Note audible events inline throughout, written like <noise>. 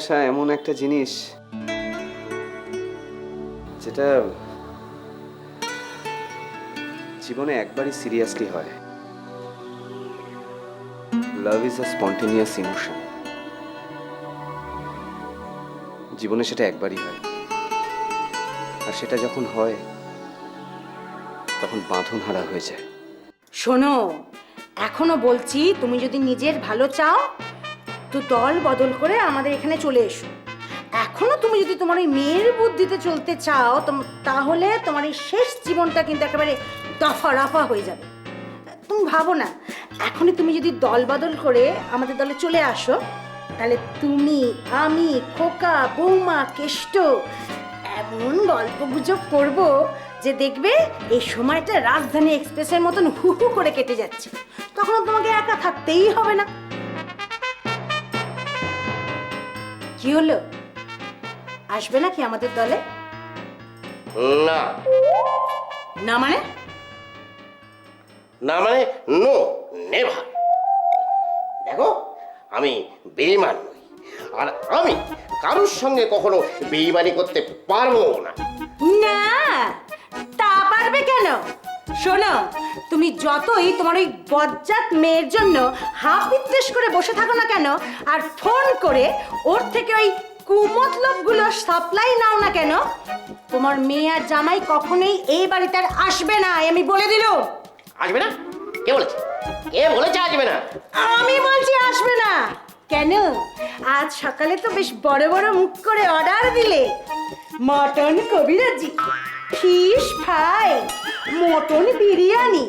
ভালোবাসা এমন একটা জিনিস যেটা জীবনে একবারই সিরিয়াসলি হয়। Love is a spontaneous emotion জীবনে সেটা একবারই হয়। আর সেটা যখন হয়, তখন বাঁধন হারা হয়ে যায়। শোনো, এখনও বলছি, তুমি যদি নিজের ভালো চাও তো দল বদল করে আমাদের এখানে চলে এসো। এখনও তুমি যদি তোমার ওই মেয়ের বুদ্ধিতে চলতে চাও তাহলে তোমার এই শেষ জীবনটা কিন্তু একেবারে দফা রফা হয়ে যাবে। তুমি ভাবো না, এখনই তুমি যদি দল বদল করে আমাদের দলে চলে আসো, তাহলে তুমি, আমি, খোকা, বৌমা, কেষ্ট, এমন গল্প গুজব করব যে দেখবে এই সময়টা রাজধানী এক্সপ্রেসের মতন হু হু করে কেটে যাচ্ছে। তখন তোমাকে একা থাকতেই হবে না। কি হলো? আসবে নাকি আমাদের দলে? না। না মানে? না মানে নো নেভার দেখো আমি বেইমান নই। আর আমি কারোর সঙ্গে কখনো বেইমানি করতে পারব না। না তা পারবে কেন? শোনো তুমি যতই তোমার ওই বজ্জাত মেয়ের জন্য হাফ বিদ্বেষ করে বসে থাকো না কেন আর ফোন করে ওর থেকে ওই কুমতলবগুলো সাপ্লাই নাও না কেন তোমার মেয়ে আর জামাই কখনোই এই বাড়িতে আর আসবে না আমি বলে দিলুম আসবে না? কে বলেছে? কে বলেছে আসবে না? আমি বলছি আসবে না। কেন? আজ সকালে তো বেশ বড় বড় মুখ করে অর্ডার দিলে। Mutton kabiraji. Fish fry mutton biryani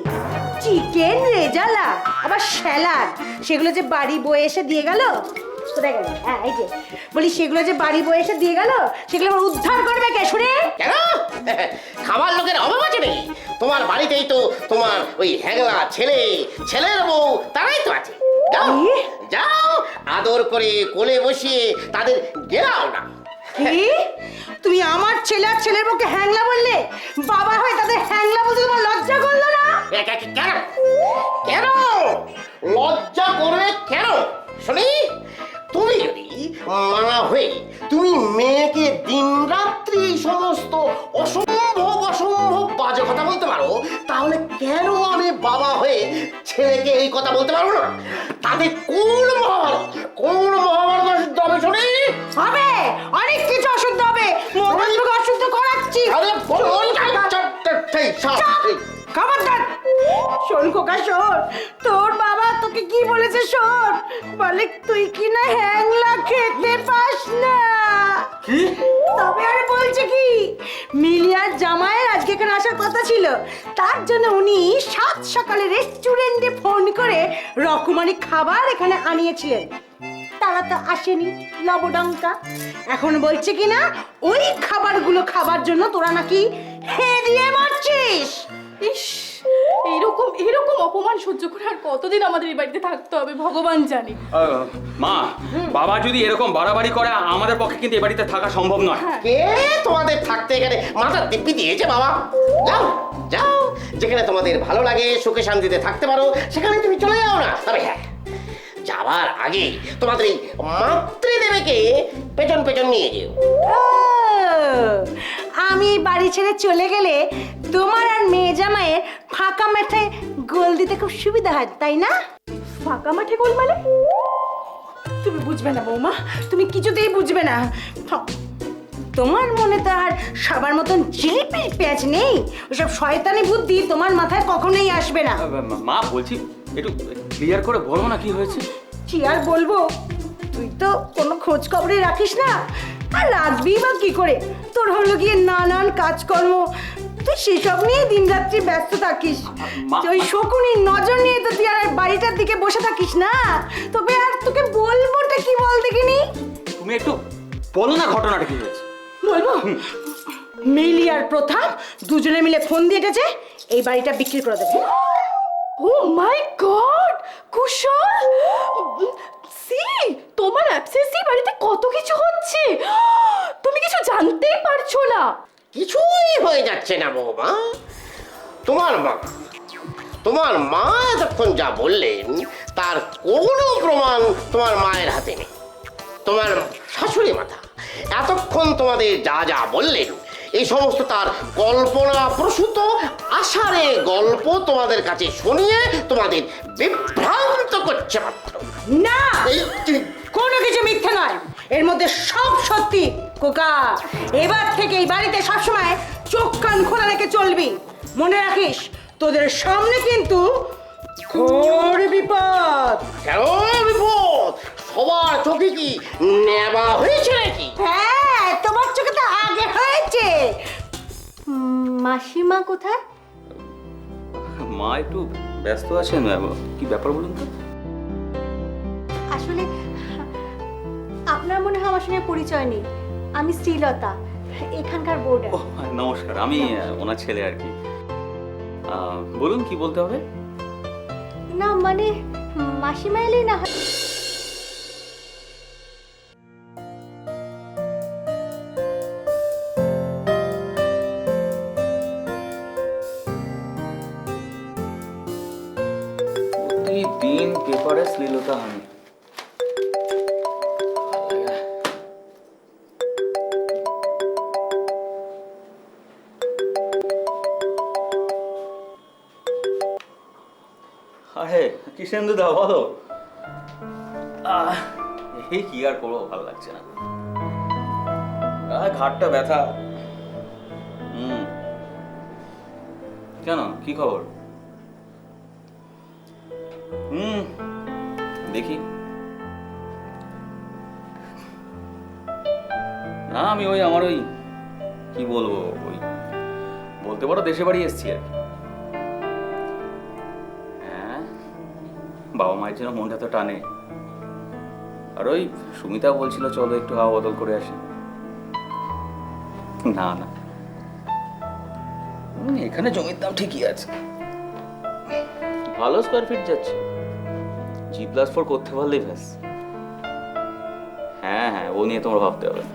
chicken rezala আবার স্যালাড। সেগুলো যে বাড়ি বয়ে এসে দিয়ে গেল কোথায় গেল হ্যাঁ এই যে বলি সেগুলো যে বাড়ি বয়ে এসে দিয়ে গেল সেগুলো আবার উদ্ধার করবে কে শুনে? কেন? <laughs> খাবার লোকের অভাব আছে নাকি? তোমার বাড়িতেই তো তোমার ওই হ্যাংলা ছেলে ছেলের বউ তারাই তো আছে। যাও যাও আদর করে কোলে বসিয়ে তাদের গেলাও না। কি? তুমি আমার ছেলে আর ছেলের পক্ষে হ্যাংলা বললে? বাবা হয় তাদের হ্যাংলা বলতে তোমার লজ্জা করল না? কেন? কেন? লজ্জা করবে কেন? শুনি। তুমি যদি মা হয়ে তুমি মেয়েকে দিন রাত্রি এই সমস্ত অসম্ভব অসম্ভব বাজে কথা বলতে পারো তাহলে কেন আমি বাবা হয়ে ছেলেকে এই কথা বলতে পারব না? তাতে কোন মহাভারত কোন মহাভারত অশুদ্ধ হবে শুনি? হবে অনেক কিছু অশুদ্ধ হবে। মটন অশুদ্ধ করাচ্ছি। আরে বলুন খবরদার। শোন খোকা শোন তোর বাবা তোকে কি বলেছে শোন? বলে তুই কি না হ্যাংলা খেতে পাস না। কি? তবে আরে বলছে কি মিলিয়ার জামাইয়ের আজকে এখানে আসার কথা ছিল। তার জন্য উনি সাত সকালে রেস্টুরেন্টে ফোন করে রকমারি খাবার এখানে আনিয়েছিলেন। তারা তো আসেনি লবডঙ্কা। এখন বলছে কি না ওই খাবারগুলো খাবার জন্য তোরা নাকি হে দিয়ে মারছিস। ইস এইরকম এরকম অপমান সহ্য করে আর কতদিন আমাদের এই বাড়িতে থাকতে হবে ভগবান জানে। মা বাবা যদি এরকম বাড়াবাড়ি করে আমাদের পক্ষে কিন্তু এ বাড়িতে থাকা সম্ভব নয়। কে তোমাদের থাকতে এখানে? মাথা দিব্যি দিয়েছে বাবা। যাও যাও যেখানে তোমাদের ভালো লাগে সুখে শান্তিতে থাকতে পারো সেখানে তুমি চলে যাও না। তবে হ্যাঁ। যাবার আগে তোমাদের এই মাতৃদেবীকে পেছন পেছন নিয়ে যেও। আমি বাড়ি ছেড়ে চলে গেলে তোমার আর মেয়ে জামাইয়ের ফাঁকা মাঠে গোল দিতে খুব সুবিধা হয় তাই না? ফাঁকা মাঠে গোল মানে? তুমি বুঝবে না বৌমা তুমি কিছুতেই বুঝবে না। তোমার মনে তো আর সবার মতন জিলিপি পেঁয়াজ নেই। ওসব শয়তানি বুদ্ধি তোমার মাথায় কখনোই আসবে না। মা বলছি একটু ক্লিয়ার করে বলো না কি হয়েছে। কি আর বলব? তুই তো কোনো খোঁজ খবরই রাখিস না। আর রাখবি বা কি করে? তোর হলো গিয়ে নানান কাজকর্ম। তুই সেসব নিয়ে দিন রাত্রি ব্যস্ত থাকিস। ওই শকুনির নজর নিয়ে তো তুই আর বাড়িটার দিকে বসে থাকিস না। তবে আর তোকে বলবোটা কি বল দেখিনি? তুমি একটু বলো না ঘটনাটা কি হয়েছে। বলব? মিলি আর প্রথম দুজনে মিলে ফোন দিয়ে গেছে এই বাড়িটা বিক্রি করে দেবে। ও মাই গড! কুশল? সি, তোমার অ্যাবসেন্সি বাড়িতে কত কিছু হচ্ছে? তুমি কিছু জানতেই পারছ না। কিছুই হয়ে যাচ্ছে না, বৌমা। তোমার মা তোমার মা এতক্ষণ যা বললেন, তার কোনো প্রমাণ তোমার মায়ের হাতে নেই। তোমার শাশুড়ি মাথা এতক্ষণ তোমাদের যা যা বললেন এই সমস্ত তার কল্পনা প্রসূত আষাঢ়ে গল্প তোমাদের কাছে শুনিয়ে তোমাদের বিভ্রান্ত করছে মাত্র। না কোনো কিছু মিথ্যে নয়। এর মধ্যে সব সত্যি কোকা এবার থেকে এই বাড়িতে সবসময় চোখ কান খোলা রেখে চলবি। মনে রাখিস তোদের সামনে কিন্তু ঘোর বিপদ। কেন বিপদ। সবার চোখে কি নেবা হয়েছে নাকি? হ্যাঁ হয়েছে মাসিমা কোথায়? মা একটু ব্যস্ত আছেন কি ব্যাপার বলুন তো? আসলে আপনার মনে হয় আমার সঙ্গে পরিচয় নেই। আমি শ্রীলতা এখানকার বোর্ডার নমস্কার আমি ওনার ছেলে আর কি। বলুন কি বলতে হবে? না মানে মাসিমা এলেই না হয় প্রতিদিন পেপারে শ্লীলতা হানি আরে কিষেন্দু দা, বলো। এই কি আর করব, ভালো লাগছে না। ঘাটটা ব্যথা। হুম। কেন, কি খবর? দেখি। না, আমি ওই আমার ওই, কি বলব, ওই, বলতে পারো দেশে বাড়ি এসছি আর হ্যাঁ বাবা মায়ের জন্য মনটা তো টানে। আর ওই সুমিতা বলছিল, চলো একটু হাওয়া বদল করে আসি। না না। এখানে জমির দাম ঠিকই আছে। ভালো স্কোয়ার ফিট যাচ্ছে। জি প্লাস ফোর করতে পারলেই ব্যাস। হ্যাঁ হ্যাঁ ও নিয়ে তোমার ভাবতে হবে না।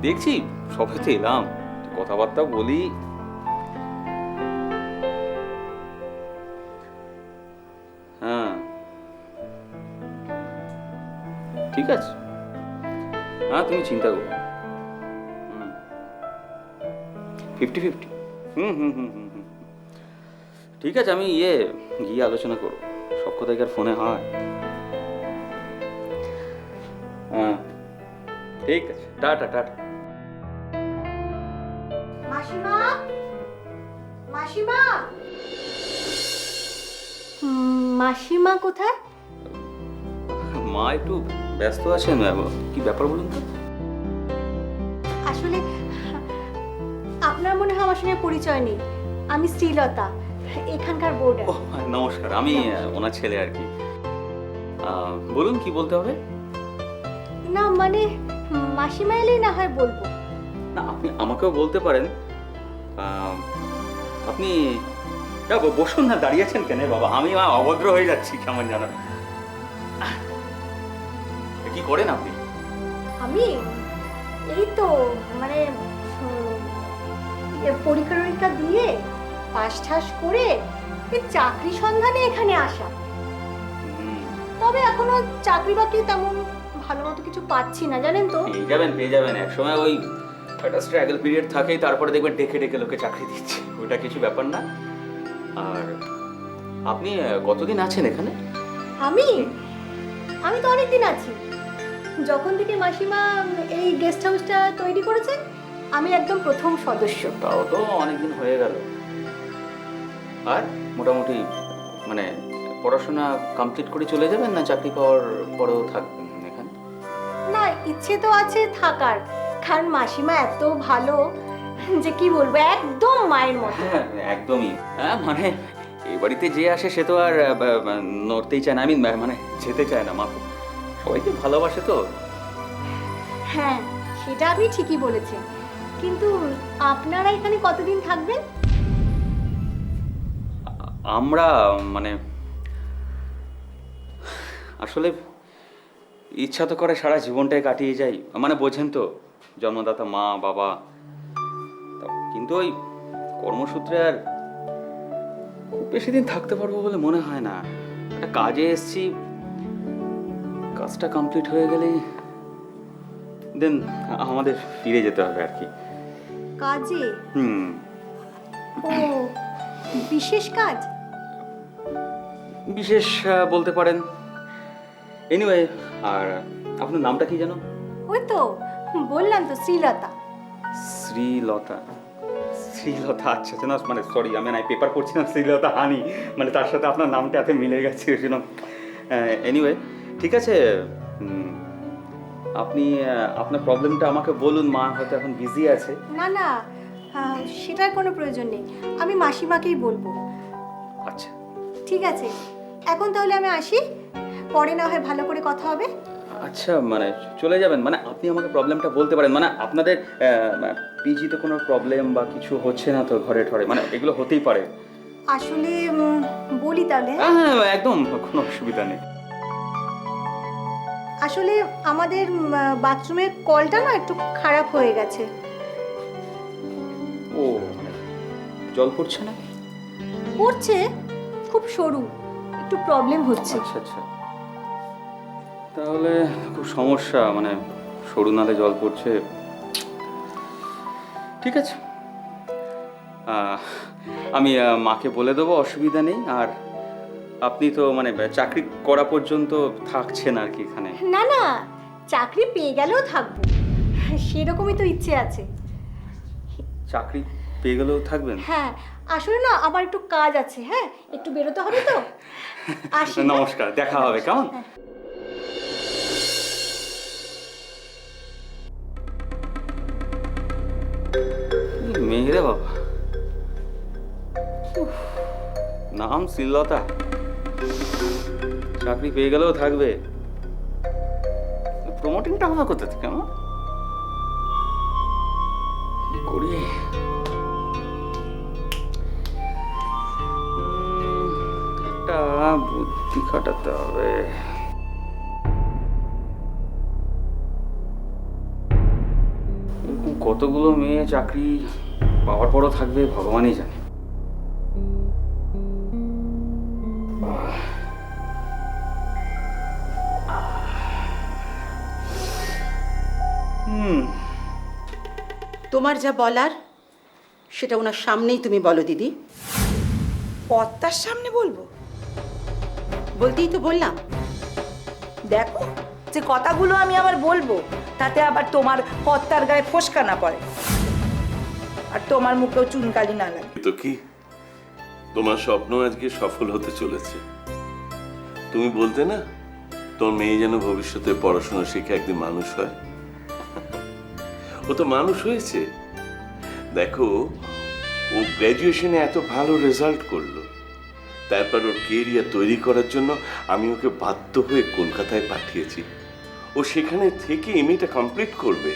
দেখছি, সবে এলাম। কথাবার্তা বলি। হ্যাঁ। ঠিক আছে। হ্যাঁ তুমি চিন্তা করো ফিফটি ফিফটি হুম হুম হুম হুম। ঠিক আছে আমি ইয়ে গিয়ে আলোচনা করব। সব কথা কি আর ফোনে হয়? হ্যাঁ ঠিক আছে টাটা টাটা। মাসিমা মাসিমা। মাসিমা কোথায়? মা একটু ব্যস্ত আছেন কি ব্যাপার বলুন তো? আসলে আপনার মনে হয় আমার সঙ্গে পরিচয় নেই। আমি শ্রীলতা। এখানকার বোর্ডার নমস্কার আমি ওনার ছেলে আর কি। বলুন কি বলতে হবে? না মানে মাসিমা এলেই না হয় বলব। না আপনি আমাকেও বলতে পারেন। আপনি বসুন না দাঁড়িয়ে আছেন কেন বাবা? আমি মা অভদ্র হয়ে যাচ্ছি কেমন জানো কি করেন আপনি? আমি? এই তো মানে পরীক্ষা টরীক্ষা দিয়ে পাস ঠাস করে চাকরি সন্ধানে এখানে আসা। তবে এখনও চাকরি বাকরি তেমন ভালো মতো কিছু পাচ্ছি না জানেন তো? পেয়ে যাবেন পেয়ে যাবেন। একসময় ওই একটা স্ট্রাগল পিরিয়ড থাকেই তারপরে দেখবেন ডেকে ডেকে লোকে চাকরি দিচ্ছে। ওটা কিছু ব্যাপার না। আর আপনি কতদিন আছেন এখানে? আমি? আমি তো অনেক দিন আছি। যখন থেকে মাসিমা এই গেস্ট হাউসটা তৈরি করেছে আমি একদম প্রথম সদস্য। তাও তো অনেকদিন হয়ে গেল। আর মোটামুটি মানে পড়াশোনা কমপ্লিট করে চলে যাবেন না চাকরি পাওয়ার পরেও থাকবেন এখানে? না ইচ্ছে তো আছে থাকার। কারণ মাসিমা এত ভালো যে কি বলব একদম মায়ের মতো। হ্যাঁ <laughs> একদমই। হ্যাঁ মানে এই বাড়িতে যে আসে সে তো আর নড়তেই চায় না। আমি মানে যেতে চায় না মা সবাইকে ভালোবাসে তো। হ্যাঁ সেটা আপনি ঠিকই বলেছেন। কিন্তু আপনারা এখানে কতদিন থাকবেন? আমরা মানে আসলে ইচ্ছা তো করে সারা জীবনটাই কাটিয়ে যাই। মানে বোঝেন তো জন্মদাতা মা বাবা। কিন্তু ওই কর্মসূত্রে আর খুব বেশি দিন থাকতে পারব বলে মনে হয় না। একটা কাজে এসেছি কাজটা কমপ্লিট হয়ে গেলেই দেন আমাদের ফিরে যেতে হবে আর কি। কাজে? হুম। ও বিশেষ কাজ? বিশেষ বলতে পারেন। এনিওয়ে আর আপনার নামটা কি জানো ওই তো বললাম তো শ্রীলতা। শ্রীলতা। শ্রীলতা আচ্ছা না মানে সরি আমি না পেপার পড়ছিলাম শ্রীলতা হানি। মানে তার সাথে আপনার নামটা এত মিলে গেছে সেজন্য এনিওয়ে ঠিক আছে আপনি আপনার প্রবলেমটা আমাকে বলুন মা হয়তো এখন বিজি আছে। না না সেটার কোনো প্রয়োজন নেই আমি মাসিমাকেই বলব। আচ্ছা। ঠিক আছে। এখন তাহলে আমি আসি। পরে না হয় ভালো করে কথা হবে। আচ্ছা মানে চলে যাবেন। মানে আপনি আমাকে প্রবলেমটা বলতে পারেন। মানে আপনাদের পিজিতে কোনো প্রবলেম বা কিছু হচ্ছে না তো ঘরে ঠরে? মানে এগুলো হতেই পারে। আসলে বলি তাহলে। হ্যাঁ হ্যাঁ একদম কোনো অসুবিধা নেই। আসলে আমাদের বাথরুমের কলটা না একটু খারাপ হয়ে গেছে। ও মানে জল পড়ছে না? পড়ছে খুব সরু। একটু প্রবলেম হচ্ছে। আচ্ছা আচ্ছা। তাহলে খুব সমস্যা মানে সরু নালে জল পড়ছে। ঠিক আছে। আমি মাকে বলে দেবো অসুবিধা নেই। আর আপনি তো মানে চাকরি করা পর্যন্ত থাকছেন আর কি এখানে। না না চাকরি পেয়ে গেলেও থাকব। সেরকমই তো ইচ্ছে আছে। চাকরি পেয়ে গেলেও থাকবেন? হ্যাঁ আসলে না আমার একটু কাজ আছে হ্যাঁ? একটু বেরোতে হবে তো? <laughs> আসি হ্যাঁ? নমস্কার দেখা হবে কেমন? কি মেয়ে বাবা? উফ, নাম শ্রীলতা চাকরি পেয়ে গেলেও থাকবে। প্রমোটিংটা হবে কোথা থেকে আমার করি? বুদ্ধি খাটাতে হবে? কতগুলো মেয়ে চাকরি পাওয়ার পরও থাকবে ভগবানই জানে। তোমার যা বলার, সেটা ওনার সামনেই তুমি বলো, দিদি। পদ্মার সামনে বলব? বলতেই তো বললাম। দেখো যে কথাগুলো আমি আবার বলব, তাতে আবার তোমার পদ্মার গায়ে ফোসকা না পড়ে। আর তোমার মুখেও চুনকালি না লাগে। তো কি? তোমার স্বপ্ন আজকে সফল হতে চলেছে। তুমি বলতে না তোমার মেয়ে যেন ভবিষ্যতে পড়াশোনা শিখে একদিন মানুষ হয়। ও তো মানুষ হয়েছে। দেখো, ও গ্র্যাজুয়েশনে এত ভালো রেজাল্ট করল। তারপর ওর কেরিয়ার তৈরি করার জন্য আমি ওকে বাধ্য হয়ে কলকাতায় পাঠিয়েছি। ও সেখানে থেকে এমএটা কমপ্লিট করবে।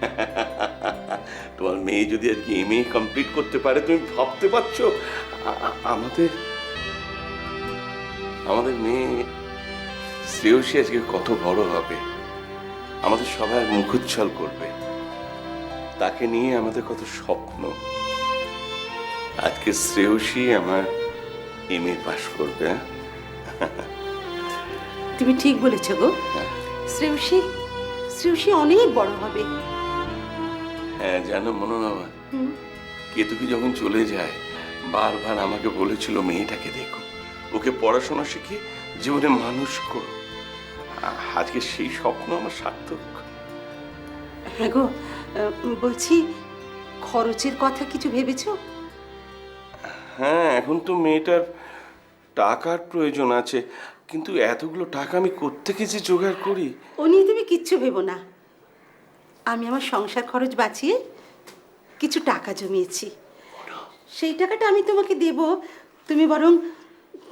<laughs> তোমার মেয়ে যদি আজকে এম এ কমপ্লিট করতে পারে, তুমি ভাবতে পারছ? আমাদের আমাদের মেয়ে শ্রেয়সী আজকে কত বড় হবে। আমাদের সবাই মুখোচ্ছল করবে। তাকে নিয়ে আমাদের কত স্বপ্ন। আজকে শ্রেয়সী আমার এম এ পাশ করবে হ্যাঁ? তুমি ঠিক বলেছ গো। শ্রেয়সী শ্রেয়সী অনেক বড় হবে। হ্যাঁ জানো মনোরমা কেতুকি যখন চলে যায় বারবার আমাকে বলেছিল মেয়েটাকে দেখো। ওকে পড়াশোনা শিখে জীবনে মানুষ করো। আজকে সেই স্বপ্ন আমার সার্থক। হ্যাঁ গো বলছি খরচের কথা কিছু ভেবেছো? হ্যাঁ এখন তো মেয়েটার টাকার প্রয়োজন আছে কিন্তু এতগুলো টাকা আমি কোত্থেকে যে জোগাড় করি? ও নিয়ে তুমি কিচ্ছু ভেবো না। আমি আমার সংসার খরচ বাঁচিয়ে কিছু টাকা জমিয়েছি। সেই টাকাটা আমি তোমাকে দেব তুমি বরং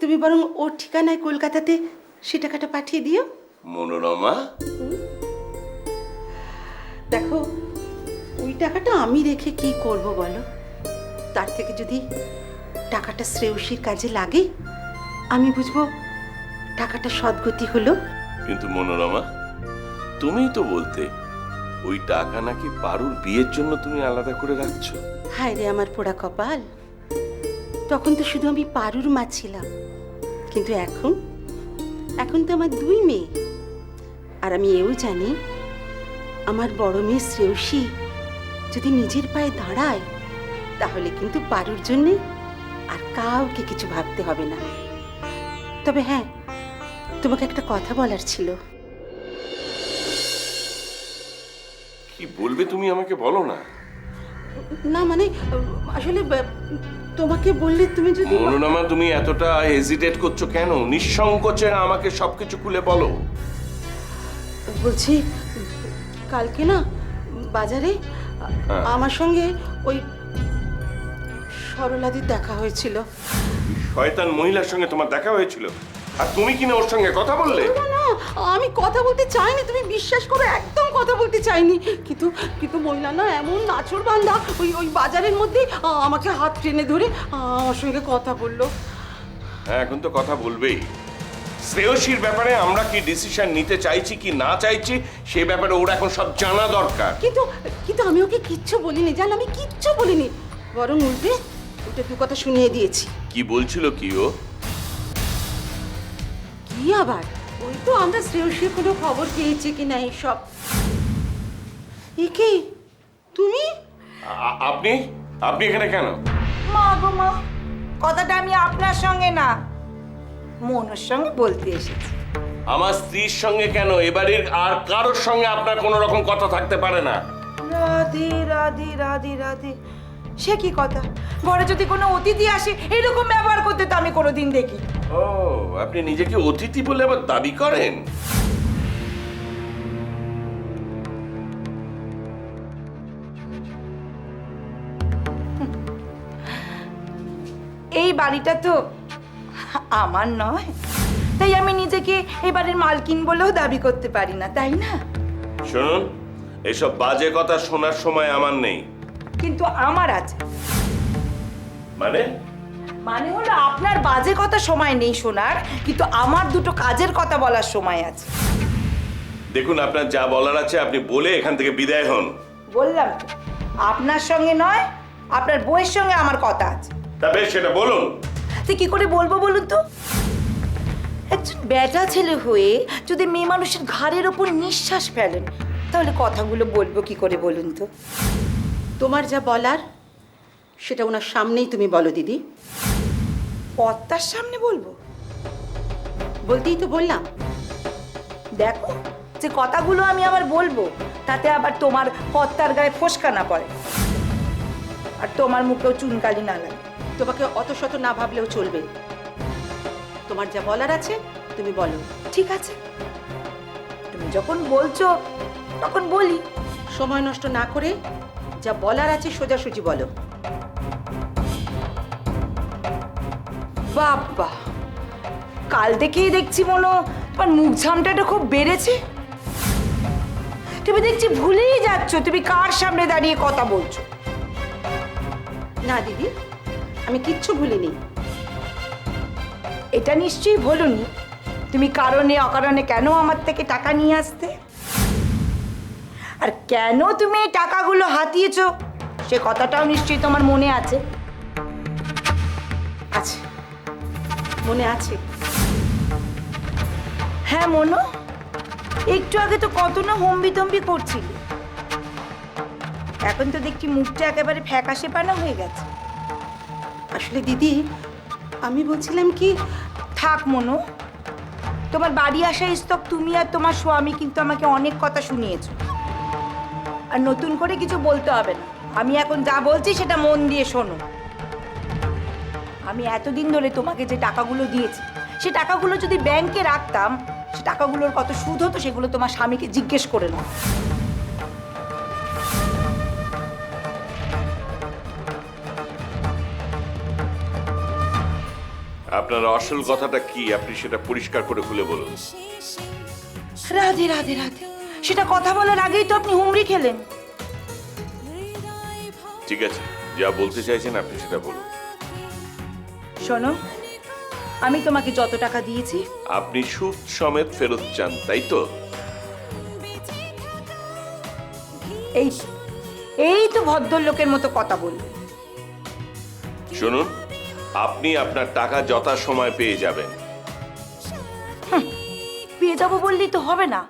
তুমি বরং ওর ঠিকানায় কলকাতাতে সে টাকাটা পাঠিয়ে দিও। মনোরমা? দেখো ওই টাকাটা আমি রেখে কি করব বলো? তার থেকে যদি টাকাটা শ্রেয়সীর কাজে লাগে? আমি বুঝব টাকাটা সদ্গতি হলো। কিন্তু মনোরমা তুমিই তো বলতে ওই টাকা নাকি পারুর বিয়ের জন্য তুমি আলাদা করে রাখছো। হায় রে আমার পোড়া কপাল। তখন তো শুধু আমি পারুর মা ছিলাম। কিন্তু এখন এখন তো আমার দুই মেয়ে। আর আমি এও জানি আমার বড় মেয়ে শ্রেয়সী যদি নিজের পায়ে দাঁড়ায় তাহলে কিন্তু পারুর জন্যে আর কাউকে কিছু ভাবতে হবে না। তবে হ্যাঁ তোমাকে একটা কথা বলার ছিল। কি বলবে তুমি আমাকে বলো না। না মানে আসলে তোমাকে বললে তুমি যদি মনোরমা তুমি এতটা হেজিটেট করছ কেন? নিঃসংকোচে আমাকে সবকিছু খুলে বলো। বলছি কালকে না বাজারে হ্যাঁ। আমার সঙ্গে ওই সরলাদির দেখা হয়েছিল। শয়তান মহিলার সঙ্গে তোমার দেখা হয়েছিল? আর তুমি কিনা ওর সঙ্গে কথা বললে? না না আমি কথা বলতে চাইনি তুমি বিশ্বাস করো একদম কথা বলতে চাইনি। কিন্তু কিন্তু মহিলা না এমন নাচর বান্দা ওই ওই বাজারের মধ্যে আমাকে হাত টেনে ধরে আমার সঙ্গে কথা বলল। হ্যাঁ এখন তো কথা বলবেই। শ্রেয়সীর ব্যাপারে আমরা কি ডিসিশন নিতে চাইছি কি না চাইছি সে ব্যাপারে ওর এখন সব জানা দরকার। কিন্তু কিন্তু আমি ওকে কিচ্ছু বলিনি জান আমি কিচ্ছু বলিনি। বরং উল্টে উল্টে দু কথা শুনিয়ে দিয়েছি। কি বলছিল কি ও? কি আবার? ওই তো আমরা শ্রেয়সীর কোনো খবর পেয়েছি কি না সব এ কি? তুমি? আ- আপনি? আপনি এখানে কেন? মা গো মা কথাটা আমি আপনার সঙ্গে না মনের সঙ্গে বলতে এসেছি। আমার স্ত্রীর সঙ্গে কেন? এবারের আর কারোর সঙ্গে আপনার কোনো রকম কথা থাকতে পারে না। রাধে রাধে রাধে রাধে। সে কি কথা? ঘরে যদি কোনো অতিথি আসে এরকম ব্যবহার করতে তো আমি কোনোদিন দেখি। ও আপনি নিজেকে অতিথি বলে আবার দাবি করেন? এই বাড়িটা তো আমার নয়। তাই আমি নিজেকে এই বাড়ির মালকিন বলেও দাবি করতে পারি না তাই না? শুনুন এসব বাজে কথা শোনার সময় আমার নেই। কিন্তু আমার আছে। মানে? মানে হলো আপনার বাজে কথা সময় নেই শোনার কিন্তু আমার দুটো কাজের কথা বলার সময় আছে। দেখুন আপনার যা বলার আছে আপনি বলে এখান থেকে বিদায় হন। বললাম তো আপনার সঙ্গে নয় আপনার বইয়ের সঙ্গে আমার কথা আছে। তা বেশ সেটা বলুন। তো কি করে বলব বলুন তো? একজন বেটা ছেলে হয়ে যদি মেয়ে মানুষের ঘাড়ের ওপর নিঃশ্বাস ফেলেন তাহলে কথাগুলো বলব কি করে বলুন তো? তোমার যা বলার সেটা ওনার সামনেই তুমি বলো দিদি। কর্তার সামনে বলব? বলতেই তো বললাম। দেখো যে কথাগুলো আমি আবার বলব তাতে আবার তোমার কর্তার গায়ে ফোসকা না পড়ে। আর তোমার মুখেও চুনকালি না লাগে। তোমাকে অত শত না ভাবলেও চলবে। তোমার যা বলার আছে তুমি বলো। ঠিক আছে। তুমি যখন বলছো তখন বলি। সময় নষ্ট না করে যা বলার আছে সোজাসুজি বলো। বাবা, কাল থেকেই দেখছি মনে তোমার মুখ ঝামটাটা খুব বেড়েছে। তুমি দেখছি ভুলেই যাচ্ছ, তুমি কার সামনে দাঁড়িয়ে কথা বলছো? না, দিদি, আমি কিচ্ছু ভুলিনি। এটা নিশ্চয়ই বলুনি তুমি কারণে, অকারণে কেন আমার থেকে টাকা নিয়ে আসতে? আর কেন তুমি এই টাকাগুলো হাতিয়েছ? সে কথাটাও নিশ্চয়ই তোমার মনে আছে। আছে। মনে আছে। হ্যাঁ মনো? একটু আগে তো কত না হম্বি তম্বি করছিলে। এখন তো দেখছি মুখটা একেবারে ফ্যাকাশে পানা হয়ে গেছে। আসলে দিদি, আমি বলছিলাম কি, থাক মনো। তোমার বাড়ি আসা স্তক তুমি আর তোমার স্বামী কিন্তু আমাকে অনেক কথা শুনিয়েছো। আর নতুন করে কিছু বলতে হবে না। আমি এখন যা বলছি সেটা মন দিয়ে শোনো। আমি এতদিন ধরে তোমাকে যে টাকাগুলো দিয়েছি সে টাকাগুলো যদি ব্যাংকে রাখতাম সে টাকাগুলোর কত সুদ হতো সেগুলো তোমার স্বামীকে জিজ্ঞেস করে নাও। আপনার আসল কথাটা কি? আপনি সেটা পরিষ্কার করে খুলে বলুন। রাধে রাধে রাধে। সেটা কথা বলার আগেই তো আপনি হুমড়ি খেলেন। ঠিক আছে যা বলতে চাইছেন আপনি সেটা বলুন। শোনো আমি তোমাকে যত টাকা দিয়েছি আপনি সুদ সমেত ফেরত চান তাই তো? এই এই তো ভদ্রলোকের মতো কথা বলবে শুনুন আপনি আপনার টাকা যথা সময় পেয়ে যাবেন। পেয়ে যাব বললেই তো হবে না।